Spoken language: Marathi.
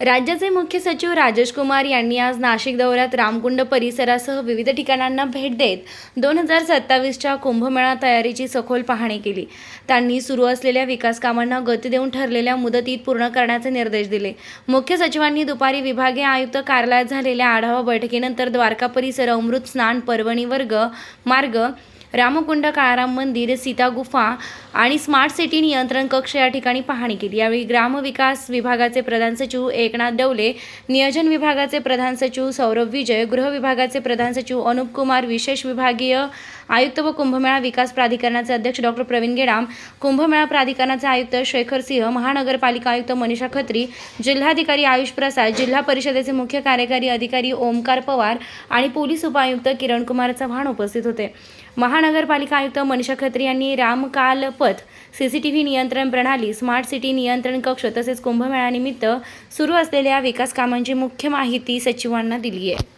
राज्याचे मुख्य सचिव राजेश कुमार यांनी आज नाशिक दौऱ्यात रामकुंड परिसरासह विविध ठिकाणांना भेट देत दोन हजार सत्तावीसच्या कुंभमेळा तयारीची सखोल पाहणी केली. त्यांनी सुरू असलेल्या विकास कामांना गती देऊन ठरलेल्या मुदतीत पूर्ण करण्याचे निर्देश दिले. मुख्य सचिवांनी दुपारी विभागीय आयुक्त कार्यालयात झालेल्या आढावा बैठकीनंतर द्वारका परिसर अमृत स्नान पर्वणी वर्ग मार्ग रामकुंड काळाराम मंदिर सीता गुफा आणि स्मार्ट सिटी नियंत्रण कक्ष या ठिकाणी पाहणी केली. यावेळी ग्रामविकास विभागाचे प्रधान सचिव एकनाथ डवले नियोजन विभागाचे प्रधान सचिव सौरभ विजय गृह विभागाचे प्रधान सचिव अनुप कुमार विशेष विभागीय आयुक्त व कुंभमेळा विकास प्राधिकरणाचे अध्यक्ष डॉक्टर प्रवीण गेडाम कुंभमेळा प्राधिकरणाचे आयुक्त शेखर सिंह महानगरपालिका आयुक्त मनीषा खत्री जिल्हाधिकारी आयुष प्रसाद जिल्हा परिषदेचे मुख्य कार्यकारी अधिकारी ओमकार पवार आणि पोलीस उपायुक्त किरण कुमार चव्हाण उपस्थित होते. महा महानगरपालिका आयुक्त मनीषा खत्री यांनी रामकाल पथ व्ही नियंत्रण प्रणाली स्मार्ट सिटी नियंत्रण कक्ष तसेच कुंभमेळानिमित्त सुरू असलेल्या विकास कामांची मुख्य माहिती सचिवांना दिली आहे